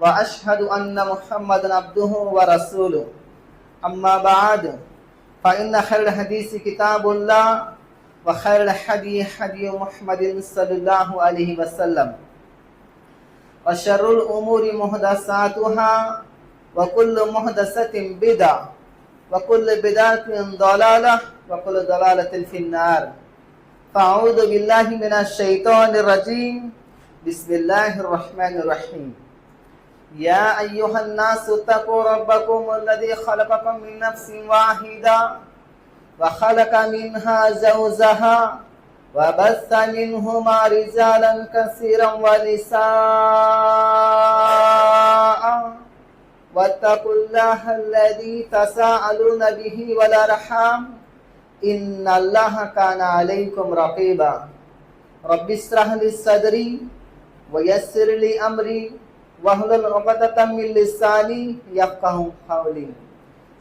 وأشهد أن محمدا عبده ورسوله. أما بعد فإن خير الحديث كتاب الله وخير الحدي حدي محمد صلى الله عليه وسلم. وشر الأمور محدثاتها وكل محدثة بدعة وكل بدعة ضلالة وكل ضلالة في النار. فأعوذ بالله من الشيطان الرجيم. بسم الله الرحمن الرحيم. يا أيها الناس اتقوا ربكم الذي خلقكم من نفس واحدة وخلق منها زوجها وبث منهما رجالا كثيرا ونساء. واتقوا الله الذي تساءلون به والأرحام. إن الله كان عليكم رقيبا. رب اشرح لي صدري ويسر لي أمري. ওয়াহলাল উকদাতাম মিন লিসানি ইয়াফকাহু কাওলি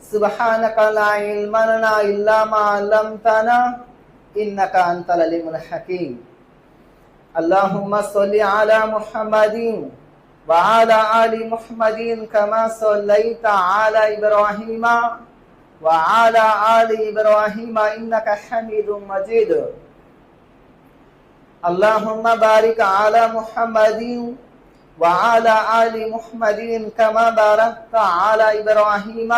সুবহানাকা লা ইলমা লানা ইল্লা মা 'আল্লামতানা ইন্নাকা আনতাল আলিমুল হাকীম আল্লাহুম্মা সাল্লি আলা মুহাম্মাদিন ওয়া আলা আলি মুহাম্মাদিন কামা সাল্লাইতা আলা ইব্রাহিমা ওয়া আলা আলি ইব্রাহিমা ইন্নাকা হামিদুম মাজিদ আল্লাহুম্মা বারিক আলা মুহাম্মাদিন وعلى آل محمد كما باركت على إبراهيم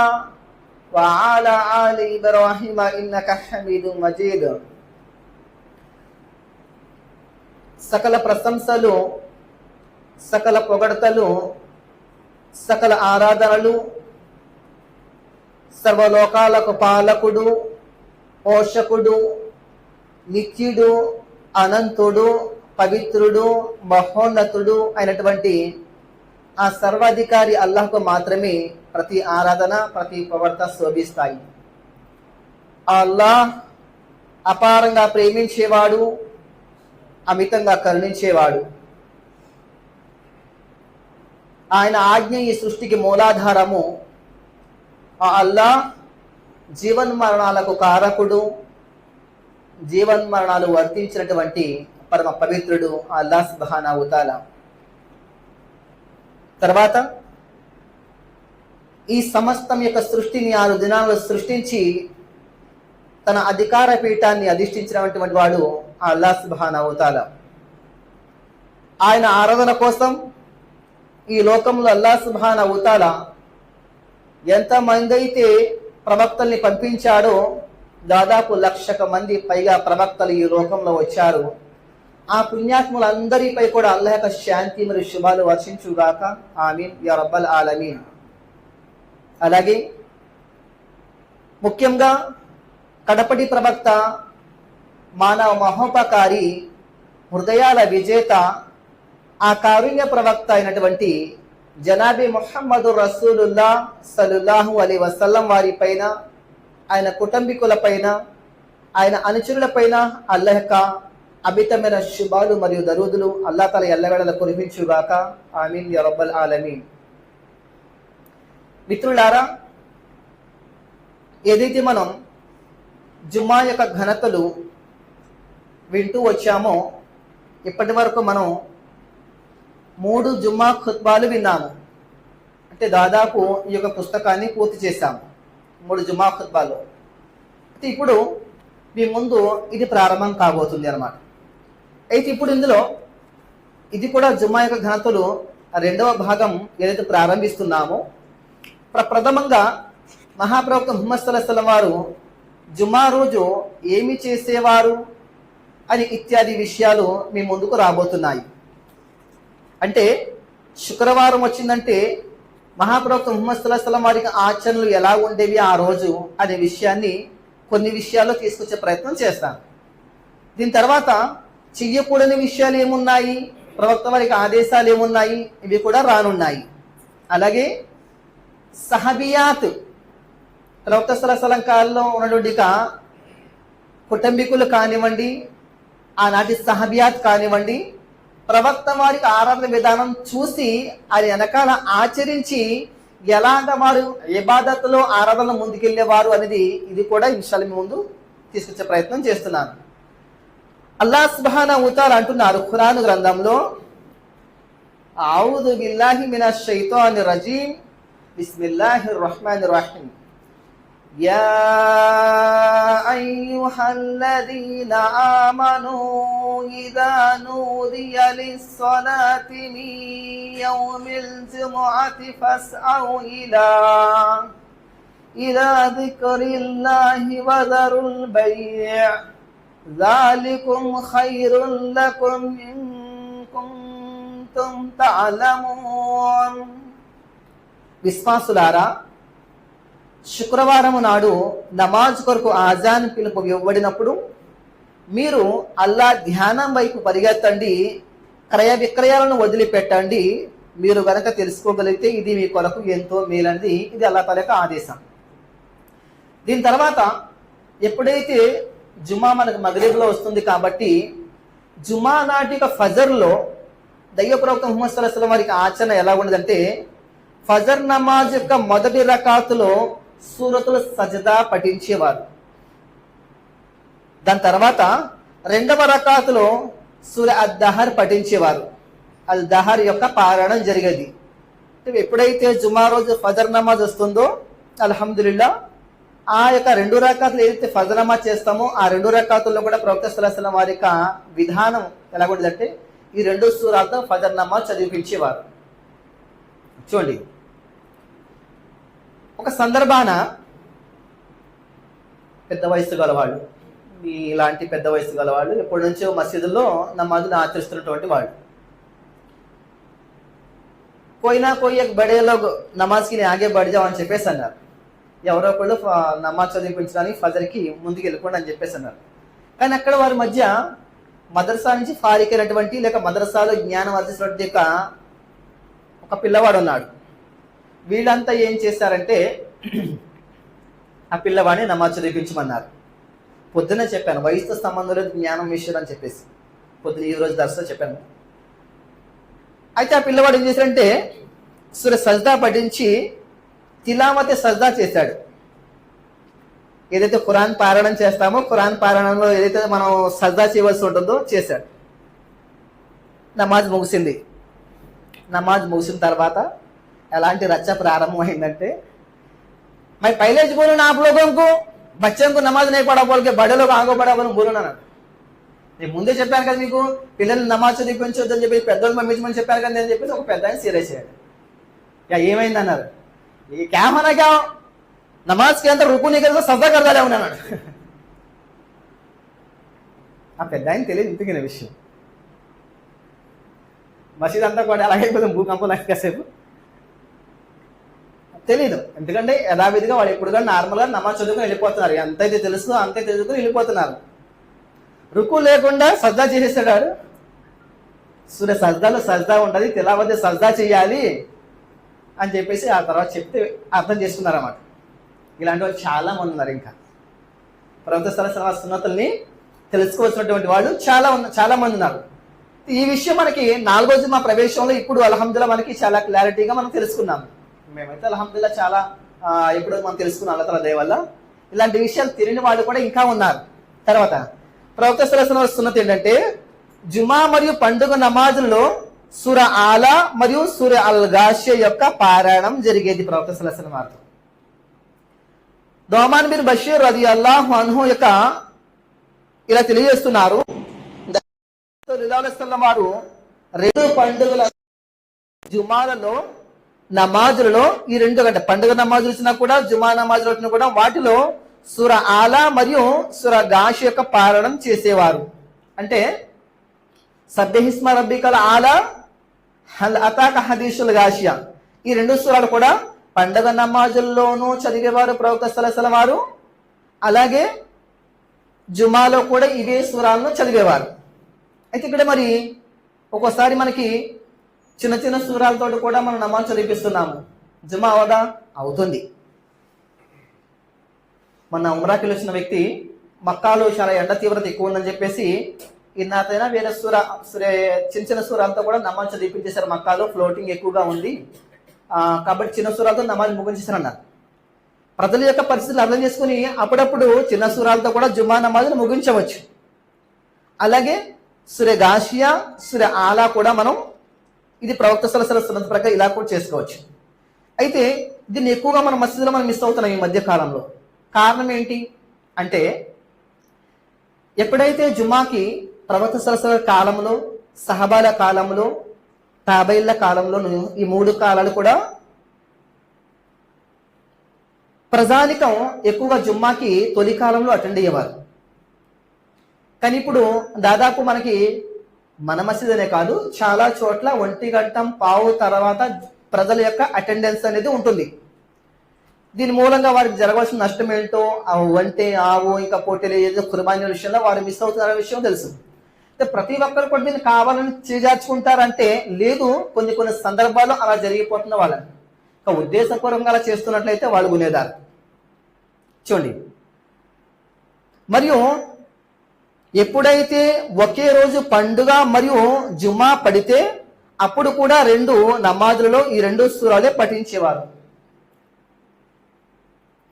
وعلى آل إبراهيم إنك حميد مجيد సకల ప్రశంసలు సకల పొగడతలు సకల ఆరాధనలు సర్వలోకాలకు పాలకుడు పోషకుడు నిత్యుడు అనంతుడు పవిత్రుడు మహోన్నతుడు అయినటువంటి ఆ సర్వాధికారి అల్లాహ్కు మాత్రమే ప్రతి ఆరాధన ప్రతి ప్రవర్త శోభిస్తాయి. ఆ అల్లాహ్ అపారంగా ప్రేమించేవాడు అమితంగా కరుణించేవాడు. ఆయన ఆజ్ఞ ఈ సృష్టికి మూలాధారము. ఆ అల్లా జీవన్మరణాలకు కారకుడు జీవన్మరణాలు వర్తించినటువంటి పరమ పవిత్రుడు అల్లా సుబహానా ఉతాల తర్వాత ఈ సమస్తం యొక్క సృష్టిని ఆరు దినాలు సృష్టించి తన అధికార పీఠాన్ని అధిష్ఠించినటువంటి వాడు అల్లా సుబహానా ఉతాల ఆయన ఆరాధన కోసం ఈ లోకంలో అల్లా సుబహానా ఉతాల ఎంతమంది అయితే ప్రవక్తల్ని పంపించాడో దాదాపు లక్షక మంది పైగా ప్రవక్తలు ఈ లోకంలో వచ్చారు. ఆ పుణ్యాత్ములందరిపై కూడా అల్లహ యొక్క శాంతి మరియు శుభాలు వర్షించుగాక ఆమీన్. యా రబ్బల్ ఆలమీన్. అలాగే ముఖ్యంగా కడపటి ప్రవక్త మానవ మహోపకారి హృదయాల విజేత ఆ కారుణ్య ప్రవక్త అయినటువంటి జనాబి ముహమ్మదు రసూలుల్లా సలుల్లాహు అలీ వసల్లం వారి పైన ఆయన కుటుంబీకుల పైన ఆయన అనుచరుల పైన అల్ల అమితమైన శుభాలు మరియు దరుదులు అల్లా తల ఎల్లవేళల కురిపించుగాక ఆమీన్ యరబ్బల్ ఆలమీన్. మిత్రులారా ఏదైతే మనం జుమ్మా యొక్క ఘనతలు వింటూ వచ్చామో ఇప్పటి వరకు మనం మూడు జుమ్మా ఖుత్బాలు విన్నాము. అంటే దాదాపు ఈ యొక్క పుస్తకాన్ని పూర్తి చేశాము. మూడు జుమ్మా ఖుత్బాలు. అయితే ఇప్పుడు మీ ముందు ఇది ప్రారంభం కాబోతుంది అనమాట అయితే ఇప్పుడు ఇందులో ఇది కూడా జుమ్మా యొక్క ఘనతలు రెండవ భాగం ఏదైతే ప్రారంభిస్తున్నామో ప్ర- ప్రథమంగా మహాప్రవక్త ముహమ్మద్ స్థలం వారు జుమ్మా రోజు ఏమి చేసేవారు అని ఇత్యాది విషయాలు మీ ముందుకు రాబోతున్నాయి. అంటే శుక్రవారం వచ్చిందంటే మహాప్రవక్త ముహమ్మద్ సల్లాహం వారికి ఆచరణలు ఎలా ఉండేవి ఆ రోజు అనే విషయాన్ని కొన్ని విషయాల్లో తీసుకొచ్చే ప్రయత్నం చేస్తాను. దీని తర్వాత చెయ్యకూడని విషయాలు ఏమున్నాయి? ప్రవక్త వారికి ఆదేశాలు ఏమున్నాయి? ఇవి కూడా రానున్నాయి. అలాగే సహబియాత్ ప్రవక్త స్థలం కాలంలో ఉన్నటువంటి కుటుంబీకులు కానివ్వండి ఆనాటి సహబియాత్ కానివ్వండి ప్రవక్త వారికి ఆరాధన విధానం చూసి అది వెనకాల ఆచరించి ఎలాగ వారు ఇబాదత్లో ఆరాధన ముందుకెళ్ళేవారు అనేది ఇది కూడా ఈ విషయాల ముందు తీసుకొచ్చే ప్రయత్నం చేస్తున్నాను. అల్లా సుబ్హాన ఉతార్ అంటున్నారు ఖురాన్ గ్రంథంలో ఆవుదు బిల్లాహి మినష్ షైతాని రజీం బిస్మిల్లాహిర్ రహ్మానిర్ రహీం يا أيها الذين آمنوا إذا نودي للصلاة من يوم الجمعة فاسعوا إلى إلى ذكر الله وذروا البيع ذلكم خير لكم إن كنتم تعلمون విశ్వాసులారా శుక్రవారం నాడు నమాజ్ కొరకు ఆజాన్ పిలుపు ఇవ్వబడినప్పుడు మీరు అల్లా ధ్యానం వైపు పరిగెత్తండి క్రయ విక్రయాలను వదిలిపెట్టండి మీరు గనక తెలుసుకోగలిగితే ఇది మీ కొరకు ఎంతో మేలనిది ఇది అల్లా తల యొక్క ఆదేశం దీని తర్వాత ఎప్పుడైతే జుమా మనకు మగరీబ్లో వస్తుంది కాబట్టి జుమా నాటిక ఫజర్లో దయ్య ప్రవక్త ముహమ్మద్ సల్లాహం వారికి ఆచరణ ఎలా ఉండదంటే ఫజర్ నమాజ్ యొక్క మొదటి రకాతులో సూరతులు సజదా పఠించేవారు. దాని తర్వాత రెండవ రకాతులో సూర్య అద్దహర్ పఠించేవారు. అల్ దహర్ యొక్క పారాయణం జరిగేది. ఎప్పుడైతే జుమా రోజు ఫజర్ నమాజ్ వస్తుందో అల్హమ్దుల్లా ఆ యొక్క రెండు రకాతులు ఏదైతే ఫజర్ నమాజ్ చేస్తామో ఆ రెండు రకాతుల్లో కూడా ప్రవక్త సలహం వారి యొక్క విధానం ఎలా ఉండదంటే ఈ రెండు సూరాలతో ఫజర్ నమాజ్ చదివించేవారు. చూడండి. ఒక సందర్భాన పెద్ద వయసు గలవాళ్ళు ఇలాంటి పెద్ద వయసు గలవాళ్ళు ఎప్పటి నుంచో మసీదుల్లో నమాజును ఆచరిస్తున్నటువంటి వాళ్ళు. పోయినా పోయి బడేలో నమాజ్కి నేను ఆగే బడిజావు అని చెప్పేసి అన్నారు. ఎవరో ఒకళ్ళు నమాజ్ చదివించడానికి ఫజర్కి ముందుకు వెళ్ళకుండా అని చెప్పేసి అన్నారు. కానీ అక్కడ వారి మధ్య మదర్సా నుంచి ఫారిక్ అయినటువంటి లేక మదర్సాలో జ్ఞానం అర్జిస్తున్నటువంటి యొక్క ఒక పిల్లవాడు ఉన్నాడు. వీళ్ళంతా ఏం చేశారంటే ఆ పిల్లవాడిని నమాజ్ చదివించమన్నారు పొద్దునే చెప్పాను వయసుతో సంబంధం లేదు జ్ఞానం విషయం అని చెప్పేసి. పొద్దున ఈ రోజు దర్శనం చెప్పాను. అయితే ఆ పిల్లవాడు ఏం చేశారంటే సూర్య సజ్దా పఠించి తిలామతి సజ్దా చేశాడు ఏదైతే ఖురాన్ పారాయణం చేస్తామో ఖురాన్ పారాయణంలో ఏదైతే మనం సజ్దా చేయవలసి ఉంటుందో చేశాడు నమాజ్ ముగిసింది నమాజ్ ముగిసిన తర్వాత ఎలాంటి రచ్చ ప్రారంభమైందంటే मैं पहले से बोलूँ ना आप लोगों को बच्चों को नमाज नहीं पढ़ा बोल के बड़े लोग आगो पड़ा बोल बोलो ना నేను ముందే చెప్పాను కదా మీకు పిల్లలు నమాజ్ చదివించొద్దు అని చెప్పి పెద్దోళ్ళు పంపించమని చెప్పాను కదా నేను చెప్పేసి ఒక పెద్ద ఆయన సీరియస్ అయ్యాడు యా ఏమైంది అన్నారు ఈ క్యా? నమాజ్కి క్యా అంత రుకు నీ కదా సజ్జా కడదాలే ఉన్నాడు ఆ పెద్ద ఆయన తెలియదు ఇంతకిన విషయం. మసీద్ అంతా కూడా అలాగే కొంచెం భూకంపం లాగా కాసేపు. తెలీదు. ఎందుకంటే యథావిధిగా వాళ్ళు ఎప్పుడు కూడా నార్మల్గా నమాజ్ చదువుకుని వెళ్ళిపోతున్నారు. ఎంతైతే తెలుసు అంతే చదువుకుని వెళ్ళిపోతున్నారు. రుకు లేకుండా సజ్జా చేసేసాడు సూర్య సజ్జాలో సజ్జా ఉండాలి తెలావద్ద సజ్జా చేయాలి. అని చెప్పేసి ఆ తర్వాత చెప్తే అర్థం చేసుకున్నారన్నమాట. ఇలాంటి వాళ్ళు చాలా మంది ఉన్నారు ఇంకా. ప్రభుత్వ స్థల సున్నతుల్ని తెలుసుకోవాల్సినటువంటి వాళ్ళు చాలా ఉన్న చాలా మంది ఉన్నారు. ఈ విషయం మనకి నాలుగో మా ప్రవేశంలో ఇప్పుడు అలహమ్దుల్లా మనకి చాలా క్లారిటీగా మనం తెలుసుకున్నాం. మేమైతే అలహమ్దుల్లా చాలా ఎప్పుడో మనం తెలుసుకున్నాం అల్లతల దయ వల్ల. ఇలాంటి విషయాలు తెలియని వాళ్ళు కూడా ఇంకా ఉన్నారు. తర్వాత ప్రవక్త సలసన సున్నతి ఏంటంటే జుమా మరియు పండుగ నమాజుల్లో సుర ఆలా మరియు సుర అల్ యొక్క పారాయణం జరిగేది ప్రవక్త సలసన వారితో. దోమాన్ బిన్ బషీర్ రది అల్లాహ్ అన్హు యొక్క ఇలా తెలియజేస్తున్నారు. వారు రెండు పండుగల జుమాలలో నమాజులలో ఈ రెండు గంట పండుగ నమాజులు వచ్చినా కూడా జుమా నమాజులు వచ్చినా కూడా వాటిలో సుర ఆలా మరియు సుర గాష్ యొక్క పారాయణం చేసేవారు. అంటే సభ్యహిస్మ రబ్బికల ఆలా హల్ అతాక హదీషుల్ గాషియా. ఈ రెండు సూరాలు కూడా పండగ నమాజుల్లోనూ చదివేవారు ప్రవక్త సలసల వారు. అలాగే జుమాలో కూడా ఇవే సూరాలను చదివేవారు. అయితే ఇక్కడ మరి ఒక్కోసారి మనకి చిన్న చిన్న సూరాలతో కూడా మనం నమాజ్ చదివిస్తున్నాము జుమా అవదా? అవుతుంది. మన ఉమ్రాకి వచ్చిన వ్యక్తి మక్కాలో చాలా ఎండ తీవ్రత ఎక్కువ ఉందని చెప్పేసి ఇన్నాతైనా వేరే సూర చిన్న చిన్న చిన్న సూరాలతో కూడా నమాజ్ చేశారు మక్కాలో ఫ్లోటింగ్ ఎక్కువగా ఉంది. కాబట్టి చిన్న సూరాలతో నమాజ్ ముగించేశారు అన్నారు ప్రజల యొక్క పరిస్థితులు అర్థం చేసుకుని అప్పుడప్పుడు చిన్న సూరాలతో కూడా జుమా నమాజ్ను ముగించవచ్చు. అలాగే సురే గాషియా సురే ఆలా కూడా మనం ఇది ప్రవక్త సలసల సున్నత ప్రకారం ఇలా కూడా చేసుకోవచ్చు. అయితే దీన్ని ఎక్కువగా మన మసీదులో మనం మిస్ అవుతున్నాం ఈ మధ్య కాలంలో. కారణం ఏంటి? అంటే ఎప్పుడైతే జుమాకి ప్రభుత్వ సలసల కాలంలో సహబాల కాలంలో తాబైళ్ళ కాలంలో ఈ మూడు కాలాలు కూడా ప్రజానికం ఎక్కువగా జుమ్మాకి తొలి కాలంలో అటెండ్ అయ్యేవారు. కానీ ఇప్పుడు దాదాపు మనకి మన మసీద్ అనే కాదు చాలా చోట్ల ఒంటి గంట పావు తర్వాత ప్రజల యొక్క అటెండెన్స్ అనేది ఉంటుంది. దీని మూలంగా వారికి జరగవలసిన నష్టం ఏంటో ఆ వంటే ఆవు ఇంకా పోటీలు ఏదో కుర్బానీ విషయంలో వారు మిస్ అవుతున్న విషయం తెలుసు. ప్రతి ఒక్కరు కూడా దీన్ని కావాలని చేజార్చుకుంటారంటే లేదు కొన్ని కొన్ని సందర్భాల్లో అలా జరిగిపోతున్న వాళ్ళని. ఒక ఉద్దేశపూర్వకంగా అలా చేస్తున్నట్లయితే వాళ్ళు గునేదారు చూడండి. మరియు ఎప్పుడైతే ఒకే రోజు పండుగ మరియు జుమా పడితే అప్పుడు కూడా రెండు నమాజులలో ఈ రెండు సూరాలే పఠించేవారు.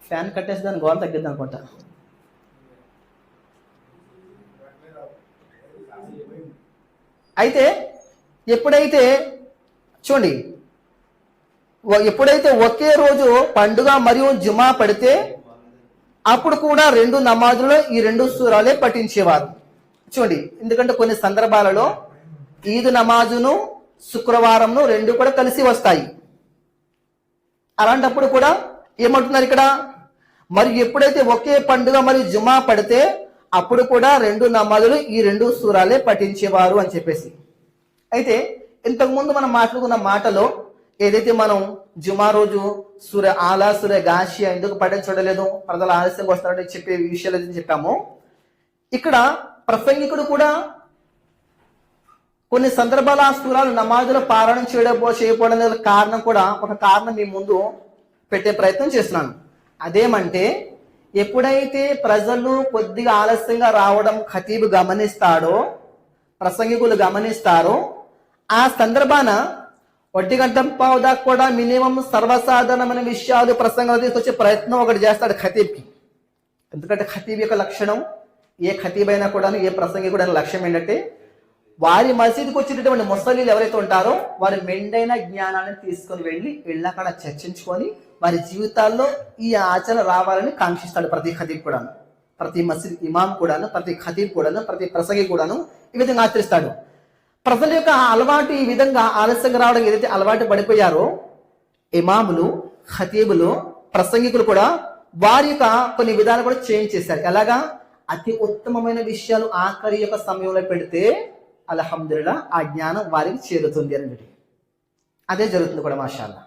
ఫ్యాన్ కట్టేసి దాని గోడ తగ్గిద్ది అనుకుంటా. అయితే ఎప్పుడైతే చూడండి ఎప్పుడైతే ఒకే రోజు పండుగ మరియు జుమా పడితే అప్పుడు కూడా రెండు నమాజులో ఈ రెండు సూరాలే పఠించేవారు. చూడండి ఎందుకంటే కొన్ని సందర్భాలలో ఈద్ నమాజును శుక్రవారంను రెండు కూడా కలిసి వస్తాయి. అలాంటప్పుడు కూడా ఏమంటున్నారు ఇక్కడ? మరి ఎప్పుడైతే ఒకే పండుగ మరియు జుమా పడితే అప్పుడు కూడా రెండు నమాజులు ఈ రెండు సూరాలే పఠించేవారు అని చెప్పేసి. అయితే ఇంతకుముందు మనం మాట్లాడుకున్న మాటలో ఏదైతే మనం జుమా రోజు సూర్య ఆలా సూర్య గాషియా ఎందుకు పఠించడలేదు ప్రజలు ఆలస్యంగా వస్తారని చెప్పే విషయాలు ఏదైతే చెప్పామో ఇక్కడ ప్రసంగికుడు కూడా కొన్ని సందర్భాల ఆ సూరాలు నమాజులు పారాయణం చేయడం చేయకపోవడం కారణం కూడా ఒక కారణం మీ ముందు పెట్టే ప్రయత్నం చేస్తున్నాను. అదేమంటే ఎప్పుడైతే ప్రజలు కొద్దిగా ఆలస్యంగా రావడం ఖతీబు గమనిస్తాడో ప్రసంగికులు గమనిస్తారో ఆ సందర్భాన ఒంటి గంట పావు దాకా కూడా మినిమం సర్వసాధారణమైన విషయాలు ప్రసంగం తీసుకొచ్చే ప్రయత్నం ఒకటి చేస్తాడు ఖతీబ్కి. ఎందుకంటే ఖతీబ్ యొక్క లక్షణం ఏ ఖతీబ్ అయినా కూడా ఏ ప్రసంగి కూడా లక్ష్యం ఏంటంటే వారి మసీదుకి వచ్చేటటువంటి ముసలీలు ఎవరైతే ఉంటారో వారి మెండైన జ్ఞానాన్ని తీసుకొని వెళ్ళి వెళ్ళక్కడ చర్చించుకొని వారి జీవితాల్లో ఈ ఆచరణ రావాలని కాంక్షిస్తాడు ప్రతి ఖతీబ్ కూడాను. ప్రతి మసీద్ ఇమాం కూడాను ప్రతి ఖతీబ్ కూడాను ప్రతి ప్రసంగి కూడాను ఈ విధంగా ఆచరిస్తాడు. ప్రజల యొక్క అలవాటు ఈ విధంగా ఆలస్యంగా రావడం ఏదైతే అలవాటు పడిపోయారో ఇమాములు ఖతీబులు ప్రసంగికులు కూడా వారి యొక్క కొన్ని విధాలు కూడా చేంజ్ చేశారు. ఎలాగా? అతి ఉత్తమమైన విషయాలు ఆఖరి యొక్క సమయంలో పెడితే అలహమ్దుల్లా ఆ జ్ఞానం వారికి చేరుతుంది అనేది అదే జరుగుతుంది కూడా మాషాల్లా.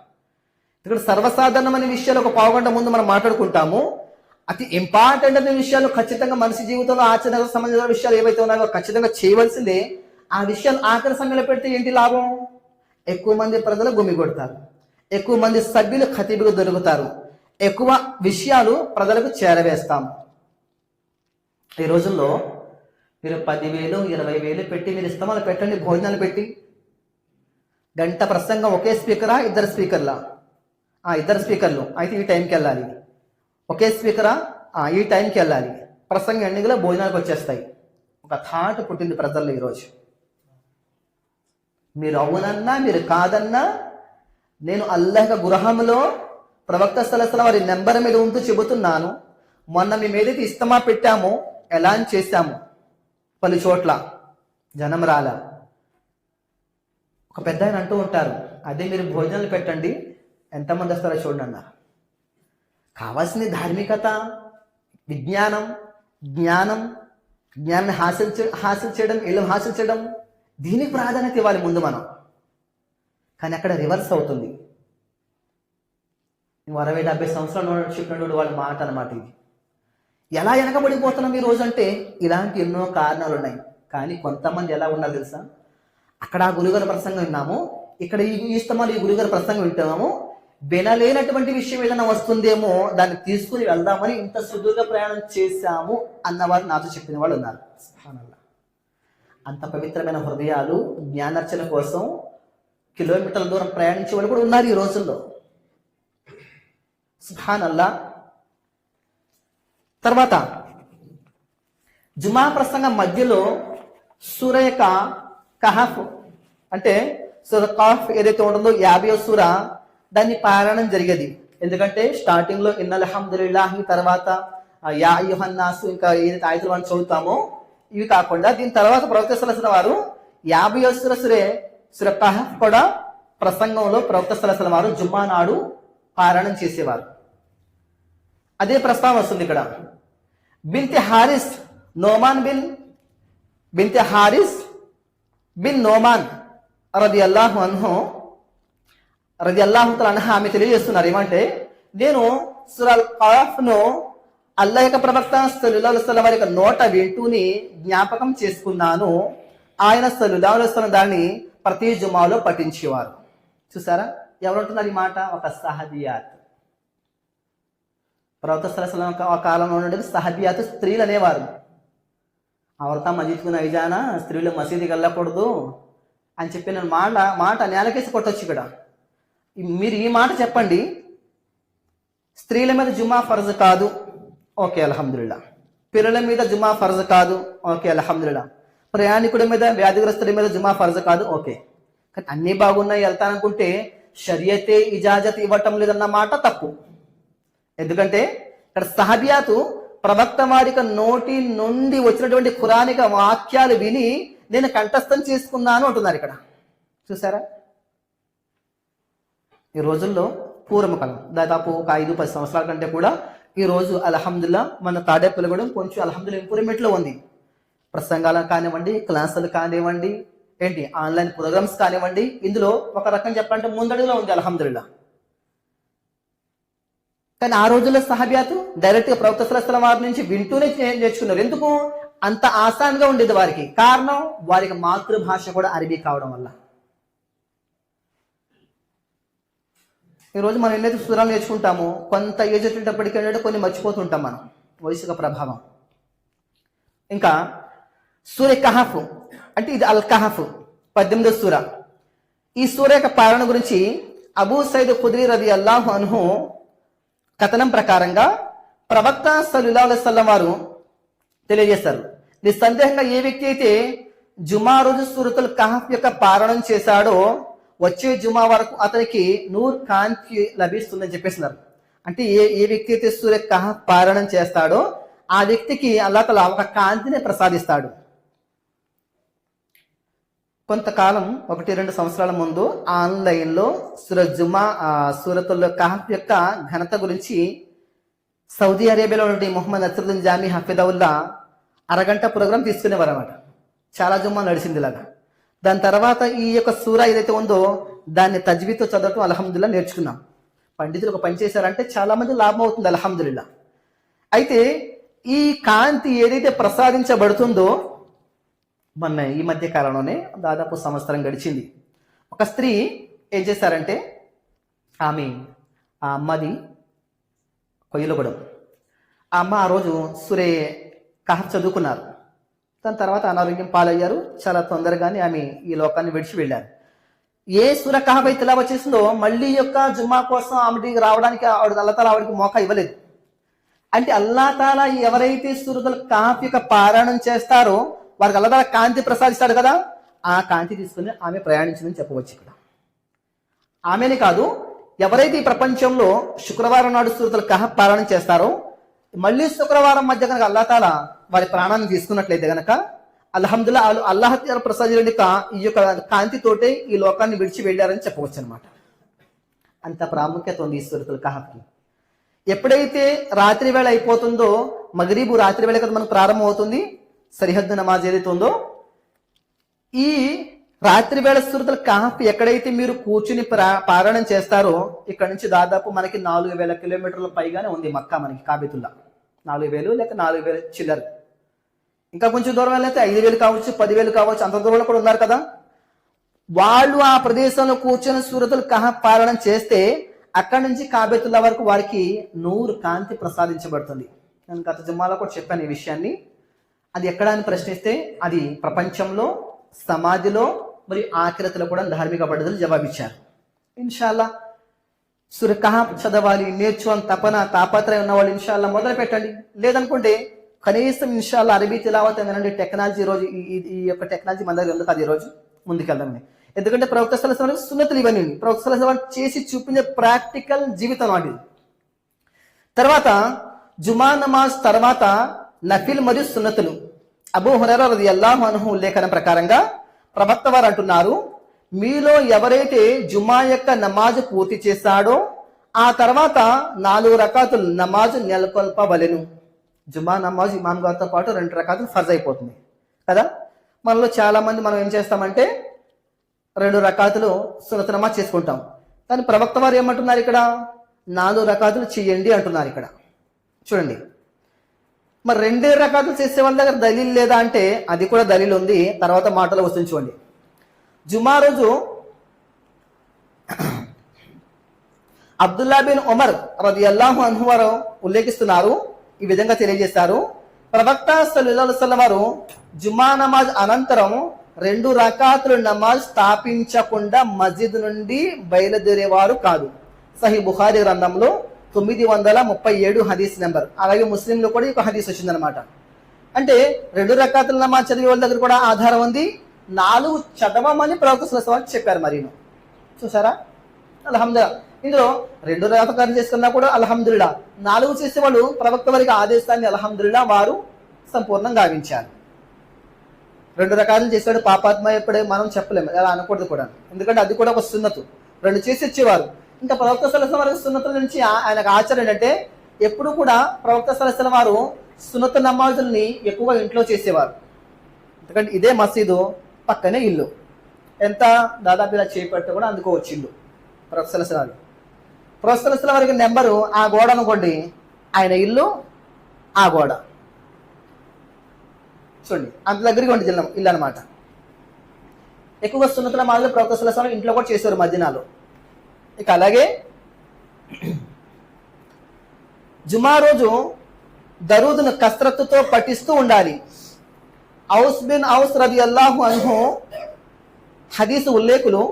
ఇక్కడ సర్వసాధారణమైన విషయాలు ఒక పావుగంట ముందు మనం మాట్లాడుకుంటాము. అతి ఇంపార్టెంట్ అనే విషయాలు ఖచ్చితంగా మనిషి జీవితంలో ఆచరణకు సంబంధించిన విషయాలు ఏవైతే ఉన్నాయో ఖచ్చితంగా చేయవలసిందే. ఆ విషయాలు ఆఖరి సమయంలో పెడితే ఏంటి లాభం? ఎక్కువ మంది ప్రజలు గుమి కొడతారు. ఎక్కువ మంది సభ్యులు ఖతీబుగా దొరుకుతారు. ఎక్కువ విషయాలు ప్రజలకు చేరవేస్తాం. ఈ రోజుల్లో మీరు పదివేలు ఇరవై వేలు పెట్టి మీరు ఇస్తామని పెట్టండి భోజనాలు పెట్టి. గంట ప్రసంగం ఒకే స్పీకరా ఇద్దరు స్పీకర్లా? ఇద్దరు స్పీకర్లు. అయితే ఈ టైంకి వెళ్ళాలి. ఒకే స్పీకరా? ఈ టైంకి వెళ్ళాలి. ప్రసంగ ఎండింగ్లో భోజనాలకు వచ్చేస్తాయి. ఒక థాట్ పుట్టింది ప్రజల్లో ఈరోజు. మీరు అవునన్నా మీరు కాదన్నా నేను అల్లహ గృహంలో ప్రవక్త స్థలస్థల వారి నెంబర్ మీద ఉంటూ చెబుతున్నాను. మొన్న మేము ఏదైతే ఇస్తమా పెట్టామో ఎలా అని చేశాము పలు చోట్ల జనం రాల. ఒక పెద్ద ఆయన అంటూ ఉంటారు అదే మీరు భోజనాలు పెట్టండి ఎంతమంది వస్తారో చూడండి అన్న. కావాల్సింది ధార్మికత విజ్ఞానం జ్ఞానం జ్ఞానాన్ని హాసిల్ హాసిల్ చేయడం ఇల్లు హాసిల్ చేయడం దీనికి ప్రాధాన్యత ఇవ్వాలి ముందు మనం. కానీ అక్కడ రివర్స్ అవుతుంది. నువ్వు అరవై డెబ్బై సంవత్సరాలు చెప్పినటువంటి వాళ్ళ మాట అనమాట ఇది. ఎలా వెనకబడిపోతున్నాం ఈ రోజు అంటే ఇలాంటి ఎన్నో కారణాలు ఉన్నాయి. కానీ కొంతమంది ఎలా ఉన్నారు తెలుసా? అక్కడ ఆ గురుగారి ప్రసంగం విన్నాము ఇక్కడ ఈ ఇష్టమాలు ఈ గురుగారి ప్రసంగం వింటాము వినలేనటువంటి విషయం ఏదైనా వస్తుందేమో దాన్ని తీసుకుని వెళ్దామని ఇంత సుదూర ప్రయాణం చేశాము అన్నవారు నాతో చెప్పిన వాళ్ళు ఉన్నారు. అంత పవిత్రమైన హృదయాలు జ్ఞానార్చన కోసం కిలోమీటర్ల దూరం ప్రయాణించే వాళ్ళు కూడా ఉన్నారు ఈ రోజుల్లో. సుభానల్లా. తర్వాత జుమా ప్రసంగం మధ్యలో సూర యొక్క కహఫ్ అంటే సూర కాఫ్ ఏదైతే ఉంటుందో యాభై సూర దాన్ని పారాయణం జరిగేది. ఎందుకంటే స్టార్టింగ్లో ఇన్నల్ హమ్దుల్లాహి తర్వాత ఆ, యా యుహన్నాసు ఇంకా ఏదైతే ఆయుధులు మనం చదువుతామో ఇవి కాకుండా దీని తర్వాత ప్రవక్త సలసిన వారు యాభై సుర సురే సుర కూడా ప్రసంగంలో ప్రవక్త సలసిన వారు జుమ్మా నాడు పారాయణం చేసేవారు. అదే ప్రస్తావన వస్తుంది ఇక్కడ. బిన్తి హారిస్ నోమాన్ బిన్ బిన్తి హారిస్ బిన్ నోమాన్ రది అల్లాహు అన్హు రది అల్లాహు అన్హ ఆమె తెలియజేస్తున్నారు. ఏమంటే నేను సురల్ను అల్లా యొక్క ప్రవక్త సల్లుల్లాహు వారి యొక్క నోట వింటూని జ్ఞాపకం చేసుకున్నాను. ఆయన సల్లుల్లాహు దాన్ని ప్రతి జుమాలో పఠించేవారు. చూసారా? ఎవరుంటున్నారు ఈ మాట? ఒక సహదియాత్ ప్రవక్త సలసలం ఆ కాలంలో ఉండేది సహబియాత్ స్త్రీలు అనేవారు. అవరతా మజీద్కున్న విజాన స్త్రీలు మసీదుకి వెళ్ళకూడదు అని చెప్పిన మాట మాట నేలకేసి కొట్టొచ్చు ఇక్కడ. మీరు ఈ మాట చెప్పండి. స్త్రీల మీద జుమా ఫర్జ్ కాదు. ఓకే అలహమ్దుల్లా పిల్లల మీద జుమా ఫర్జ్ కాదు. ఓకే అలహమ్దుల్లా ప్రయాణికుడి మీద వ్యాధిగ్రస్తుడి మీద జుమా ఫర్జ్ కాదు. ఓకే. కానీ అన్నీ బాగున్నాయి వెళ్తాననుకుంటే షరియతే ఇజాజత్ ఇవ్వటం లేదన్న మాట తప్పు. ఎందుకంటే ఇక్కడ సహబియాతు ప్రవక్త వారిక నోటి నుండి వచ్చినటువంటి ఖురానిక వాక్యాలు విని నేను కంఠస్థం చేసుకున్నాను అంటున్నారు ఇక్కడ. చూసారా? ఈ రోజుల్లో పూర్వకాలం దాదాపు ఒక ఐదు పది సంవత్సరాల కంటే కూడా ఈ రోజు అల్హమ్దుల్లా మన తాడేపల్లిగూడెం కొంచెం అల్హమ్దుల్లా ఇంప్రూవ్మెంట్లో ఉంది. ప్రసంగాలు కానివ్వండి క్లాసులు కానివ్వండి ఏంటి ఆన్లైన్ ప్రోగ్రామ్స్ కానివ్వండి ఇందులో ఒక రకం చెప్పాలంటే ముందడుగులో ఉంది అల్హమ్దుల్లా. కానీ ఆ రోజుల్లో సహాబ్యాతు డైరెక్ట్గా ప్రభుత్వ ప్రవక్త సలహా వారి నుంచి వింటూనే నేర్చుకున్నారు. ఎందుకు? అంత ఆసాన్గా ఉండేది వారికి. కారణం వారికి మాతృభాష కూడా అరబీ కావడం వల్ల. ఈ రోజు మనం ఎన్నైతే సూరాలు నేర్చుకుంటామో కొంత ఏజ్ వచ్చేటప్పటికి ఏంటంటే కొన్ని మర్చిపోతుంటాం మనం వయసుక ప్రభావం. ఇంకా సూర్య కహఫ్ అంటే ఇది అల్ కహఫ్ పద్దెనిమిదో సూర. ఈ సూర్య యొక్క పాలన గురించి అబూ సైద్ ఖుద్రీ రది అల్లాహు అన్హు కథనం ప్రకారంగా ప్రవక్త సల్లుల్లాహు అలైహి వారు తెలియజేశారు నిస్సందేహంగా ఏ వ్యక్తి అయితే జుమా రోజు సూరతుల్ కహఫ్ యొక్క పారణం చేశాడో వచ్చే జుమా వరకు అతనికి నూర్ కాంతి లభిస్తుందని చెప్పేస్తున్నారు అంటే ఏ ఏ వ్యక్తి అయితే సూర్య కహఫ్ పారణం చేస్తాడో ఆ వ్యక్తికి అల్లాతల ఒక కాంతిని ప్రసాదిస్తాడు. కొంతకాలం ఒకటి రెండు సంవత్సరాల ముందు ఆన్లైన్లో సూరత్ జుమా ఆ, సూరతుల్ కహఫ్ యొక్క ఘనత గురించి సౌదీ అరేబియాలో ఉండే మొహమ్మద్ నసరుద్దీన్ జామీ హఫీదవుల్లా అరగంట ప్రోగ్రాం తీసుకునేవారు అనమాట చాలా జుమ్మా నడిచింది ఇలాగా. దాని తర్వాత ఈ యొక్క సూర ఏదైతే ఉందో దాన్ని తజ్వీతో చదవటం అల్హమ్దుల్లా నేర్చుకున్నాం. పండితులు ఒక పని చేశారంటే చాలామంది లాభం అవుతుంది అల్హమ్దుల్లా అయితే ఈ కాంతి ఏదైతే ప్రసాదించబడుతుందో మొన్న ఈ మధ్య కాలంలోనే దాదాపు సంవత్సరం గడిచింది. ఒక స్త్రీ ఏం చేశారంటే ఆమె ఆ అమ్మది కొయ్యలగూడెం ఆ అమ్మ ఆ రోజు సురే కహఫ్ చదువుకున్నారు. దాని తర్వాత అనారోగ్యం పాలయ్యారు. చాలా తొందరగానే ఆమె ఈ లోకాన్ని విడిచి వెళ్ళారు. ఏ సూర కహఫ్ అయితే వచ్చేసిందో మళ్ళీ యొక్క జుమ్మా కోసం ఆమెకి రావడానికి ఆవిడ అల్లతాల ఆవిడకి మోక ఇవ్వలేదు. అంటే అల్లాతాల ఎవరైతే సురతుల కాఫ్ యొక్క పారాయణం చేస్తారో వారికి అల్లతాల కాంతి ప్రసాదిస్తాడు కదా ఆ కాంతి తీసుకుని ఆమె ప్రయాణించిందని చెప్పవచ్చు ఇక్కడ. ఆమెనే కాదు ఎవరైతే ఈ ప్రపంచంలో శుక్రవారం నాడు సూరతుల కహ పారాయణం చేస్తారో మళ్ళీ శుక్రవారం మధ్య కనుక అల్లాతాల వారి ప్రాణాన్ని తీసుకున్నట్లయితే గనక అల్హమ్దుల్లా వాళ్ళు అల్లాహ్ కా ఈ యొక్క కాంతితోటే ఈ లోకాన్ని విడిచి వెళ్ళారని చెప్పవచ్చు అనమాట అంత ప్రాముఖ్యత ఉంది ఈ సూరతుల కహఫ్కి. ఎప్పుడైతే రాత్రి వేళ అయిపోతుందో మగరీబు రాత్రి వేళ కదా మనకు ప్రారంభం అవుతుంది సరిహద్దు నమాజ్ ఏదైతే ఉందో ఈ రాత్రి వేళ సురతుల కహాఫ్ ఎక్కడైతే మీరు కూర్చుని ప్రా- పారాయణం చేస్తారో ఇక్కడ నుంచి దాదాపు మనకి నాలుగు వేల కిలోమీటర్ల పైగానే ఉంది మక్కా మనకి కాబితుల్లా. నాలుగు వేలు లేక నాలుగు వేలు చిల్లర. ఇంకా కొంచెం దూరం వెళ్ళైతే ఐదు వేలు కావచ్చు పదివేలు కావచ్చు అంత దూరంలో కూడా ఉన్నారు కదా. వాళ్ళు ఆ ప్రదేశంలో కూర్చొని సూరతులు కహ పాలన చేస్తే అక్కడి నుంచి కాబేతుల్లా వరకు వారికి నూరు కాంతి ప్రసాదించబడుతుంది. నేను గత జుమ్మాలో కూడా చెప్పాను ఈ విషయాన్ని. అది ఎక్కడ అని ప్రశ్నిస్తే అది ప్రపంచంలో సమాధిలో మరియు ఆఖిరతలో కూడా ధార్మిక పద్ధతులు జవాబిచ్చారు. ఇన్షాల్లా సూర్య కహా చదవాలి నేర్చుకొని తపన తాపత్రయం ఉన్న వాళ్ళు ఇన్షాల్లా మొదలు పెట్టండి లేదనుకుంటే కనీసం ఇన్షాల్లా అరబీ తిలావత్ వినండి టెక్నాలజీ రోజు ఈ యొక్క టెక్నాలజీ మన దగ్గర ఉంది కాదు ఈరోజు ముందుకెళ్దాం ఎందుకంటే ప్రవక్త సలహా సున్నతులు ఇవన్నీ ప్రవక్త సలహా చేసి చూపించే ప్రాక్టికల్ జీవితం అది. తర్వాత జుమా నమాజ్ తర్వాత నఫిల్ మరియు సున్నతులు. అబూ హురైరా రలియల్లాహు అనుహు ఉల్లేఖనం ప్రకారంగా ప్రవక్త వారు అంటున్నారు మీలో ఎవరైతే జుమా యొక్క నమాజ్ పూర్తి చేశాడో ఆ తర్వాత నాలుగు రకాతులు నమాజ్ నెలకొల్పవలెను. జుమా నమాజ్ ఇమాం గారితో పాటు రెండు రకాలు ఫర్జ్ అయిపోతుంది. కదా? మనలో చాలామంది మనం ఏం చేస్తామంటే రెండు రకాతులు సున్నత నమాజ్ చేసుకుంటాం. కానీ ప్రవక్త వారు ఏమంటున్నారు ఇక్కడ? నాలుగు రకాతులు చెయ్యండి అంటున్నారు ఇక్కడ. చూడండి. మరి రెండే రకాతులు చేసే వాళ్ళ దగ్గర దలీల్ లేదా అంటే అది కూడా దలీల్ ఉంది. తర్వాత మాటలో వస్తుంది చూడండి. జుమా రోజు అబ్దుల్లా బిన్ ఉమర్ రది అల్లాహు అన్హువారు ఉల్లేఖిస్తున్నారు. ఈ విధంగా తెలియజేశారు ప్రవక్త సల్లాహం వారు జుమా నమాజ్ అనంతరం రెండు రకాతులు నమాజ్ స్థాపించకుండా మస్జిద్ నుండి బయలుదేరేవారు కాదు. సహీ బుహారీ గ్రంథంలో తొమ్మిది వందల ముప్పై ఏడు హదీస్ నెంబర్. అలాగే ముస్లింలు కూడా ఒక హదీస్ వచ్చిందనమాట అంటే రెండు రకాతుల నమాజ్ చదివే వాళ్ళ దగ్గర కూడా ఆధారం ఉంది. నాలుగు చదవమని ప్రవక్త సల్లల్లాహు చెప్పారు మరి చూసారా? అల్హమ్దుల్లా ఇందులో రెండు రకాలు చేసుకున్నా కూడా అల్హమ్దుల్లా నాలుగు చేసేవాళ్ళు ప్రవక్త వారికి ఆదేశాన్ని అల్హమ్దుల్లా వారు సంపూర్ణంగా గావించారు. రెండు రకాలు చేసేవాడు పాపాత్మ ఎప్పుడే మనం చెప్పలేము. అలా అనకూడదు కూడా. ఎందుకంటే అది కూడా ఒక సున్నతు. రెండు చేసి ఇచ్చేవారు. ఇంకా ప్రవక్త సలసల వారి సున్నతుల నుంచి ఆయనకు ఆచరణ ఏంటంటే ఎప్పుడు కూడా ప్రవక్త సలసల వారు సున్నత నమాజుల్ని ఎక్కువగా ఇంట్లో చేసేవారు. ఎందుకంటే ఇదే మసీదు పక్కనే ఇల్లు. ఎంత దాదాపు ఇలా చేపడితే కూడా అందుకోవచ్చు ఇల్లు ప్రవక్త సలసల వరకు వారికి నెంబరు ఆ గోడ అనుకోండి. ఆయన ఇల్లు ఆ గోడ. చూడండి అంత దగ్గరికి ఉండి జిల్లా ఇల్లు అనమాట ఎక్కువగా సున్నతుల మాదిరి ప్రవక్త స్వామి ఇంట్లో కూడా చేశారు మధ్యనాలు. ఇక అలాగే జుమా రోజు దరూదును కసరత్తుతో పఠిస్తూ ఉండాలి. ఔస్ బిన్ ఔస్ రది అల్లాహు అన్హు హదీసు ఉల్లేఖులు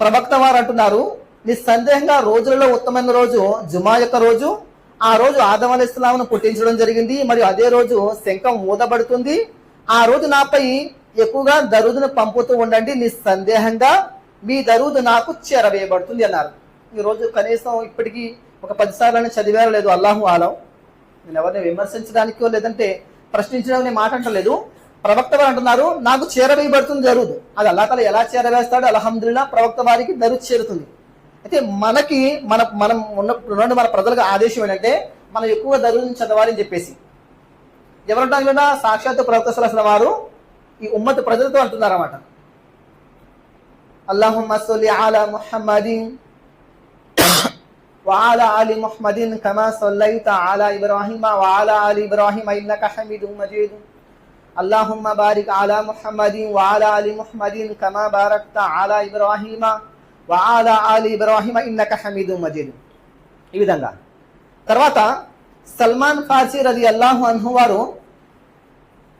ప్రవక్త వారు అంటున్నారు. నిస్సందేహంగా రోజులలో ఉత్తమైన రోజు జుమా యొక్క రోజు. ఆ రోజు ఆదం అలీ ఇస్లాంను పుట్టించడం జరిగింది. మరియు అదే రోజు శంఖం ఊదబడుతుంది. ఆ రోజు నాపై ఎక్కువగా దరుదును పంపుతూ ఉండండి. నిస్సందేహంగా మీ దరుదు నాకు చేరవేయబడుతుంది అన్నారు. ఈరోజు రోజు కనీసం ఇప్పటికీ ఒక పది సార్లు చదివారో లేదు అల్లాహు ఆలం. నేను ఎవరిని విమర్శించడానికో లేదంటే ప్రశ్నించడానికి నేను మాట ప్రవక్త వారు అంటున్నారు నాకు చేరవేయబడుతుంది జరుగుదు అది అల్లా తల ఎలా చేరవేస్తాడు అలహమ్దుల్లా ప్రవక్త వారికి దరుదు చేరుతుంది. అయితే మనకి మన మనం ఉన్న ఉన్నటువంటి మన ప్రజలకు ఆదేశం ఏంటంటే మనం ఎక్కువ దరువుని చదవాలి అని చెప్పేసి ఎవరంటారు కదా సాక్షాత్ ప్రవక్త సలహా వారు ఈ ఉమ్మత ప్రజలతో అంటున్నారు అన్నమాట అల్లాహుమ్మ సల్లి అలా ముహమ్మదిన్ وعلى آل محمد كما صليت على إبراهيم وعلى آل إبراهيم إنك حميد مجيد اللهم بارك على محمد وعلى آل محمد كما باركت على إبراهيم హమీదు మజీద్ ఈ విధంగా. తర్వాత సల్మాన్ ఫార్సీ రది అల్లాహు అన్హు వారు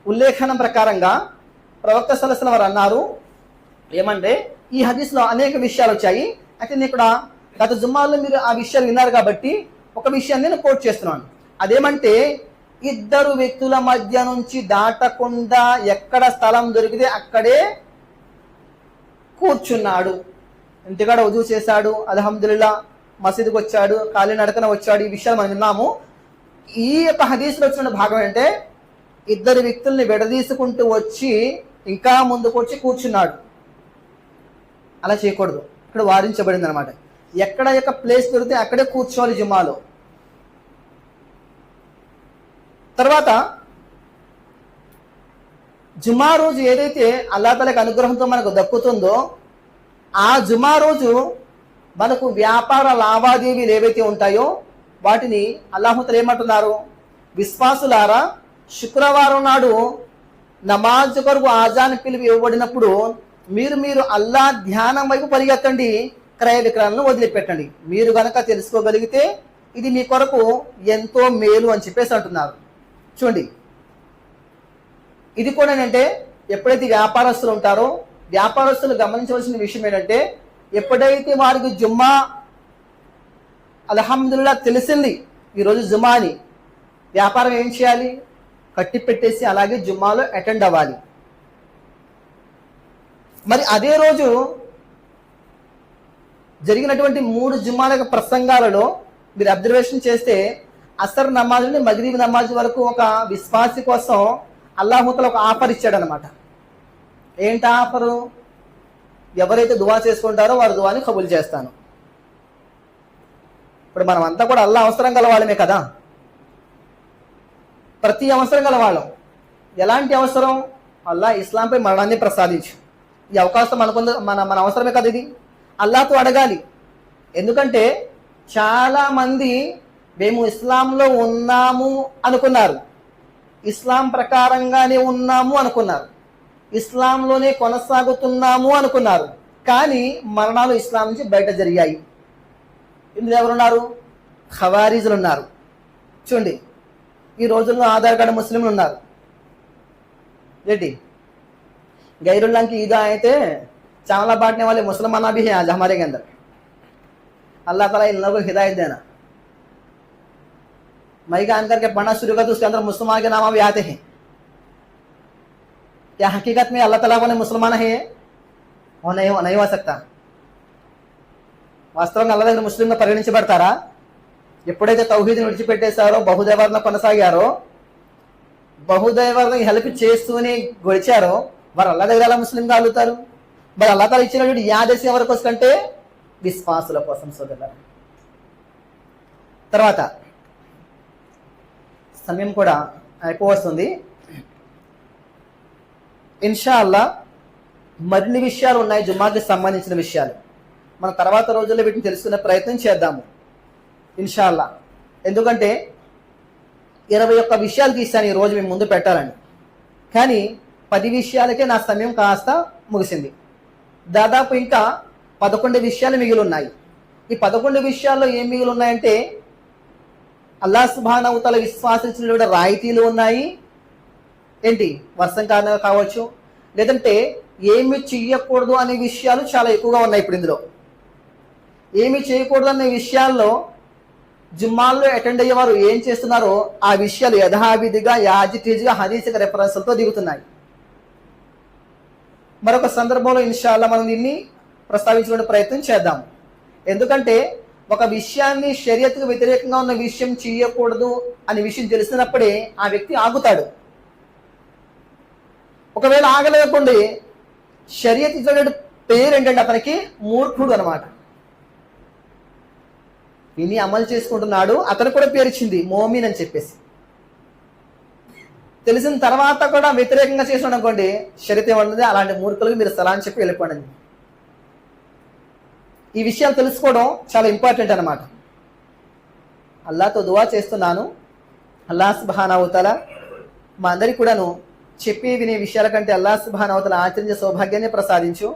ఉల్లేఖనం ప్రకారంగా ప్రవక్త సలసల వారు అన్నారు ఏమంటే ఈ హదీస్లో అనేక విషయాలు వచ్చాయి. అయితే నేను ఇక్కడ గత జుమ్మాల్లో మీరు ఆ విషయాలు విన్నారు కాబట్టి ఒక విషయాన్ని నేను కోట్ చేస్తున్నాను. అదేమంటే ఇద్దరు వ్యక్తుల మధ్య నుంచి దాటకుండా ఎక్కడ స్థలం దొరికితే అక్కడే కూర్చున్నాడు. ఇంటికాడ వజూ చేశాడు అల్హమ్దుల్లా మసీదుకి వచ్చాడు కాలినడకన వచ్చాడు ఈ విషయాలు మనం విన్నాము. ఈ యొక్క హదీస్లో వచ్చిన భాగం అంటే ఇద్దరు వ్యక్తుల్ని విడదీసుకుంటూ వచ్చి ఇంకా ముందుకు వచ్చి కూర్చున్నాడు. అలా చేయకూడదు. ఇక్కడ వారించబడింది అనమాట ఎక్కడ యొక్క ప్లేస్ దొరికితే అక్కడే కూర్చోవాలి జుమాలో తర్వాత జుమా రోజు ఏదైతే అల్లా అనుగ్రహంతో మనకు దక్కుతుందో ఆ జుమా రోజు మనకు వ్యాపార లావాదేవీలు ఏవైతే ఉంటాయో వాటిని అల్లాహుతలు ఏమంటున్నారు? విశ్వాసులారా శుక్రవారం నాడు నమాజ్ కొరకు ఆజాన్ పిలుపు ఇవ్వబడినప్పుడు మీరు మీరు అల్లా ధ్యానం వైపు పరిగెత్తండి క్రయ విక్రయాలను వదిలిపెట్టండి. మీరు గనక తెలుసుకోగలిగితే ఇది మీ కొరకు ఎంతో మేలు అని చెప్పేసి అంటున్నారు. చూడండి. ఇది కూడా ఏంటంటే ఎప్పుడైతే వ్యాపారస్తులు ఉంటారో వ్యాపారస్తులు గమనించవలసిన విషయం ఏంటంటే ఎప్పుడైతే వారికి జుమ్మా అల్హమ్దుల్లా తెలిసింది ఈరోజు జుమా అని వ్యాపారం ఏం చేయాలి? కట్టి పెట్టేసి అలాగే జుమ్మాలో అటెండ్ అవ్వాలి. మరి అదే రోజు జరిగినటువంటి మూడు జుమ్మాల ప్రసంగాలలో మీరు అబ్జర్వేషన్ చేస్తే అసర్ నమాజ్ నుండి మగ్రీబ్ నమాజ్ వరకు ఒక విశ్వాసి కోసం అల్లాహుతల ఒక ఆఫర్ ఇచ్చాడనమాట ఏంటి ఆఫరు? ఎవరైతే దువా చేసుకుంటారో వారు దువాని కబుల్ చేస్తాను. ఇప్పుడు మనం అంతా కూడా అల్లా అవసరం గల వాళ్ళమే కదా? ప్రతి అవసరం గల వాళ్ళం. ఎలాంటి అవసరం? అల్లా ఇస్లాంపై మరణాన్ని ప్రసాదించు. ఈ అవకాశం మనకుంది మన మన అవసరమే కదా ఇది? అల్లాతో అడగాలి. ఎందుకంటే చాలామంది మేము ఇస్లాంలో ఉన్నాము అనుకున్నారు. ఇస్లాం ప్రకారంగానే ఉన్నాము అనుకున్నారు. ఇస్లాంలోనే కొనసాగుతున్నాము అనుకున్నారు కానీ మరణాలు ఇస్లాం నుంచి బయట జరిగాయి ఇందులో ఎవరున్నారు ఖవారీజులు ఉన్నారు చూడండి ఈ రోజుల్లో ఆధార్ కార్డు ముస్లింలు ఉన్నారు ఏంటి गैरुल्लाह की ईदा आए थे चावला बांटने वाले मुसलमान भी हैं आज हमारे के अंदर अल्लाह ताला इन लोगों को हिदायत देना मई का करके पढ़ना शुरू कर तो उसके अंदर मुसलमान के नाम भी आते हैं क्या हकीकत में अल्लाह ताला ने मुसलमान है वो नहीं हो नहीं हो सकता వాస్తవంగా అల్లా దగ్గర ముస్లింగా పరిగణించబడతారా ఎప్పుడైతే తౌహీద్ని విడిచిపెట్టేశారో బహుదేవాలను కొనసాగారో బహుదైవాలను హెల్ప్ చేస్తూనే గొలిచారో వారు అల్లా దగ్గర ఎలా ముస్లిం కాలుతారు మరి అల్లా తల ఇచ్చినటువంటి యాదేశం ఎవరి కోసం కంటే విశ్వాసుల కోసం సోదరు తర్వాత సమయం కూడా అయిపోవస్తుంది ఇన్షా అల్లా మరిన్ని విషయాలు ఉన్నాయి జుమ్మాకి సంబంధించిన విషయాలు. మన తర్వాత రోజుల్లో వీటిని తెలుసుకునే ప్రయత్నం చేద్దాము. ఇన్షా అల్లా ఎందుకంటే ఇరవై ఒక్క విషయాలు తీశాను ఈ రోజు మేము ముందు పెట్టాలని. కానీ పది విషయాలకే నా సమయం కాస్త ముగిసింది. దాదాపు ఇంకా పదకొండు విషయాలు మిగిలి ఉన్నాయి ఈ పదకొండు విషయాల్లో ఏం మిగిలి ఉన్నాయంటే అల్లా సుభానవతల విశ్వాసించిన రాయితీలు ఉన్నాయి ఏంటి? వర్షం కారణంగా కావచ్చు లేదంటే ఏమి చెయ్యకూడదు అనే విషయాలు చాలా ఎక్కువగా ఉన్నాయి ఇప్పుడు ఇందులో. ఏమి చేయకూడదు అనే విషయాల్లో జుమ్మాల్లో అటెండ్ అయ్యేవారు ఏం చేస్తున్నారో ఆ విషయాలు యథావిధిగా యాజిటీజ్గా హదీసిక రెఫరెన్స్లతో దిగుతున్నాయి. మరొక సందర్భంలో ఇన్షాల్లో మనం దీన్ని ప్రస్తావించుకునే ప్రయత్నం చేద్దాం. ఎందుకంటే ఒక విషయాన్ని షరియత్కు వ్యతిరేకంగా ఉన్న విషయం చేయకూడదు అనే విషయం తెలిసినప్పుడే ఆ వ్యక్తి ఆగుతాడు. ఒకవేళ ఆగలేకుండా షరియత్ ఇచ్చిన పేరు ఏంటంటే అతనికి? మూర్ఖుడు అనమాట విని అమలు చేసుకుంటున్నాడు. అతను కూడా పేరు ఇచ్చింది మోమిన్ అని చెప్పేసి. తెలిసిన తర్వాత కూడా వ్యతిరేకంగా చేసిన అనుకోండి షరిత ఏమన్నది? అలాంటి మూర్ఖులకు మీరు సలా అని చెప్పి వెళ్ళిపోండి. ఈ విషయాలు తెలుసుకోవడం చాలా ఇంపార్టెంట్ అనమాట అల్లాతో దువా చేస్తున్నాను. అల్లా అవుతాలా మా అందరికి కూడాను చెప్పి వినే విషయాల కంటే అల్లా అవతల ఆచరించే సౌభాగ్యాన్ని ప్రసాదించు.